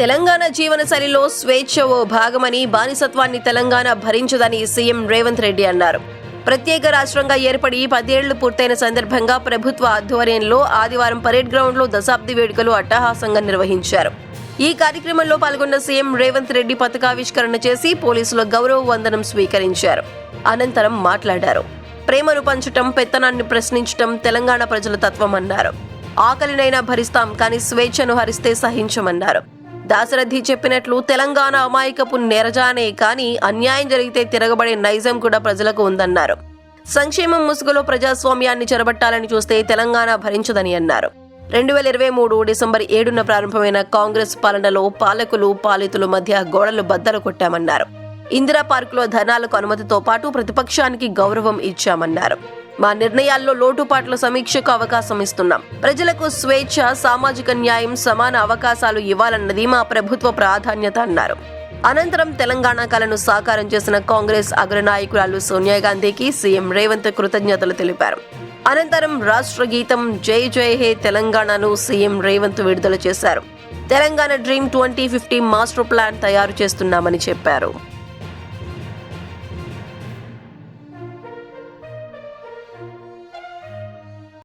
తెలంగాణ జీవనశైలిలో స్వేచ్ఛ ఓ భాగమని బానిసత్వాన్ని తెలంగాణ భరించదని సీఎం రేవంత్ రెడ్డి అన్నారు. ప్రత్యేక రాష్ట్రంగా ఏర్పడి పదేళ్ళు పూర్తయిన సందర్భంగా ప్రభుత్వ ఆధ్వర్యంలో ఆదివారం పరేడ్ గ్రౌండ్లో దశాబ్ది వేడుకలు అట్టహాసంగా నిర్వహించారు. ఈ కార్యక్రమంలో పాల్గొన్న సీఎం రేవంత్ రెడ్డి పతాకావిష్కరణ చేసి పోలీసుల గౌరవ వందనం స్వీకరించారు. అనంతరం మాట్లాడారు. ప్రేమను పంచటం పెత్తనాన్ని ప్రశ్నించటం తెలంగాణ ప్రజల తత్వమన్నారు ఆకలినైనా భరిస్తాం కానీ స్వేచ్ఛను హరిస్తే సహించమన్నారు. దాశరథి చెప్పినట్లు తెలంగాణ అమాయకపు నెరజానే కానీ అన్యాయం జరిగితే తిరగబడే నైజం కూడా ప్రజలకు ఉందన్నారు. సంక్షేమం ముసుగులో ప్రజాస్వామ్యాన్ని చెరబట్టాలని చూస్తే తెలంగాణ భరించదని అన్నారు. రెండు వేల ఇరవై మూడు డిసెంబర్ ఏడున ప్రారంభమైన కాంగ్రెస్ పాలనలో పాలకులు పాలితుల మధ్య గోడలు బద్దలు కొట్టామన్నారు. ఇందిరా పార్కులో ధర్నాలకు అనుమతితో పాటు ప్రతిపక్షానికి గౌరవం ఇచ్చామన్నారు. మా నిర్ణయాల్లో లోటుపాట్ల సమీక్షకు అవకాశం ఇస్తున్నాం. ప్రజలకు స్వేచ్ఛ సామాజిక న్యాయం సమాన అవకాశాలు ఇవ్వాలన్నది మా ప్రభుత్వ ప్రాధాన్యత అన్నారు. అనంతరం తెలంగాణ కళను సాకారం చేసిన కాంగ్రెస్ అగ్రనాయకురాలు సోనియా గాంధీకి సీఎం రేవంత్ కృతజ్ఞతలు తెలిపారు. అనంతరం రాష్ట్ర గీతం జై జై హే తెలంగాణను సీఎం రేవంత్ విడుదల చేశారు. Telangana dream twenty fifty master plan తయారు చేస్తున్నామని చెప్పారు.